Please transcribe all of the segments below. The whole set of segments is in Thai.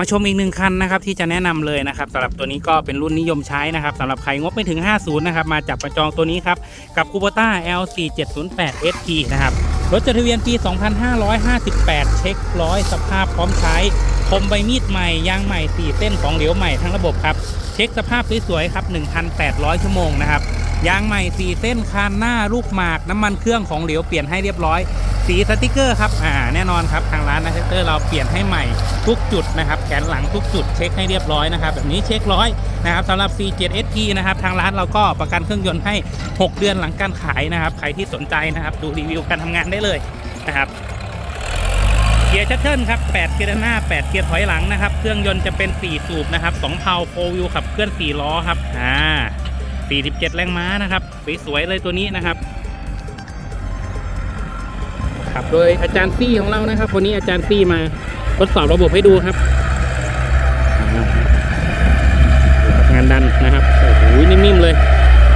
มาชมอีกหนึ่งคันนะครับที่จะแนะนำเลยนะครับสำหรับตัวนี้ก็เป็นรุ่นนิยมใช้นะครับสำหรับใครงบไม่ถึง 50 นะครับ มาจับประจองตัวนี้ครับ กับ Kubota L4708 SP นะครับ รถจดทะเบียนปี 2558 เช็คร้อยสภาพพร้อมใช้ คมใบมีดใหม่ ยางใหม่ 4 เส้นของเหลวใหม่ทั้งระบบครับ เช็คสภาพสวยๆครับ 1,800 ชั่วโมงนะครับยางใหม่ 4 เส้นคานหน้าลูกหมาก น้ำมันเครื่องของเหลวเปลี่ยนให้เรียบร้อย สีสติกเกอร์ครับอ่าแน่นอนครับทางร้านนะเซเตอร์เราเปลี่ยนให้ใหม่ทุกจุดนะครับแขนหลังทุกจุดเช็คให้เรียบร้อยนะครับแบบนี้เช็คร้อยนะครับสำหรับ C7SP นะครับทางร้านเราก็ประกันเครื่องยนต์ให้ 6 เดือนหลังการขายนะครับใครที่สนใจนะครับดูรีวิวการทำงานได้เลยนะครับเกียร์ชัตเทิลครับ 8 เกียร์หน้า 8 เกียร์ถอยหลังนะครับ เครื่องยนต์จะเป็น 4 สูบนะครับ 2 เพาโฟวิวขับเคลื่อน 4 ล้อครับ อ่า 47 แรงม้านะครับ สวยๆเลยตัวนี้นะครับับโดยอาจารย์ซี่ของเรานะครับวันนี้อาจารย์ซี่มาทดสอบระบบให้ดูครับ งานดันนะครับโอ้โหนิ่มๆเลย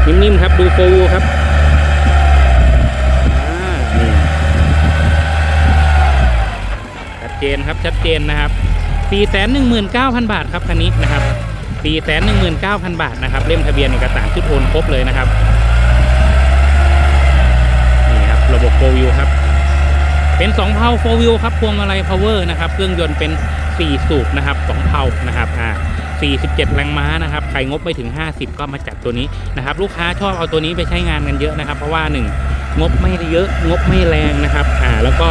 นิ่มๆครับ ดูโฟวิวครับชัดเจนครับชัดเจนนะครับ 419,000 บาทครับคันนี้นะครับ419,000 บาทนะครับ เล่มทะเบียนเอกสารชุดโอนครบเลยนะครับ นี่ครับ ระบบโฟวิวครับ เป็น2เพาโฟวิวครับพวงมาลัยพาวเวอร์นะครับเครื่องยนต์เป็น 4 สูบนะครับ2เพานะครับอ่า47 แรงม้านะครับใครงบไม่ถึง 50 ก็มาจัดตัวนี้นะครับลูกค้าชอบเอาตัวนี้ไปใช้งานกันเยอะนะครับ เพราะว่า 1 งบไม่เยอะ งบไม่แรงนะครับอ่าแล้วก็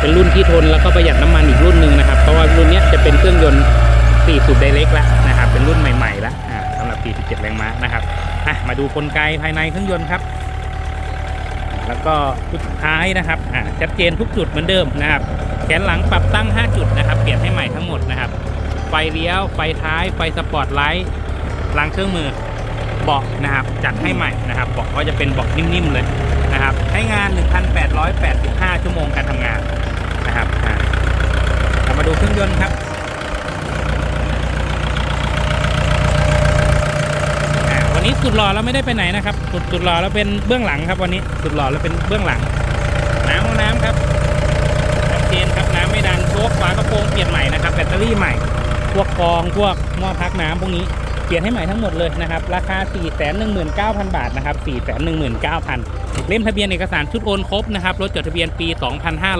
เป็นรุ่นที่ทนแล้วก็ประหยัดน้ำมันอีกรุ่นหนึ่งนะครับเพราะว่ารุ่นนี้จะเป็นเครื่องยนต์ 4 สูบไดเรกแล้วนะครับเป็นรุ่นใหม่ๆแล้วอ่าสำหรับ 47 แรงม้านะครับอะมาดูกลไกภายในเครื่องยนต์ครับ แล้วก็จุดสุดท้ายนะครับอ่าชัดเจนทุกจุดเหมือนเดิมนะครับ แขนหลังปรับตั้ง 5 จุดนะครับ เปลี่ยนให้ใหม่ทั้งหมดนะครับ ไฟเลี้ยว ไฟท้าย ไฟสปอร์ตไลท์รางเครื่องมือเบาะนะครับ จัดให้ใหม่นะครับเบาะก็จะเป็นเบาะนิ่มๆเลยนะครับ ใช้งาน 1,885 ชั่วโมงการทำงานนะครับ อ่าเรามาดูเครื่องยนต์ครับ อ่าวันนี้ สุดหล่อเราไม่ได้ไปไหนนะครับสุดสุดหล่อเราเป็นเบื้องหลังครับวันนี้สุดหล่อเราเป็นเบื้องหลัง น้ำห้องน้ำครับชัดเจนครับน้ำไม่ดันโชคฝากระโปรงเปลี่ยนใหม่นะครับแบตเตอรี่ใหม่ พวกกองพวกหม้อพักน้ำพวกนี้เปลี่ยนให้ใหม่ทั้งหมดเลยนะครับ ราคา 419,000 บาทนะครับ419,000 เล่มทะเบียนเอกสารชุดโอนครบนะครับ รถจดทะเบียนปี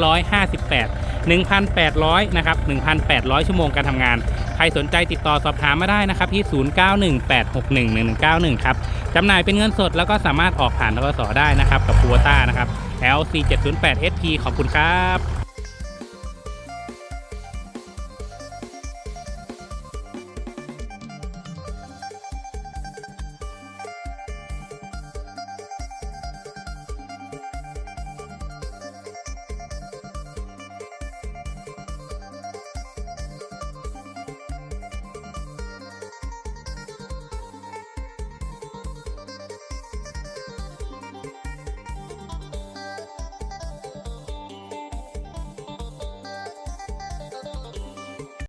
2558 1,800 นะครับ 1,800 ชั่วโมงการทำงาน ใครสนใจติดต่อสอบถามมาได้นะครับที่ 0918611191 ครับจำหน่ายเป็นเงินสดแล้วก็สามารถออกผ่านทกสได้นะครับกับคูวต้านะครับ LC708SP ขอบคุณครับ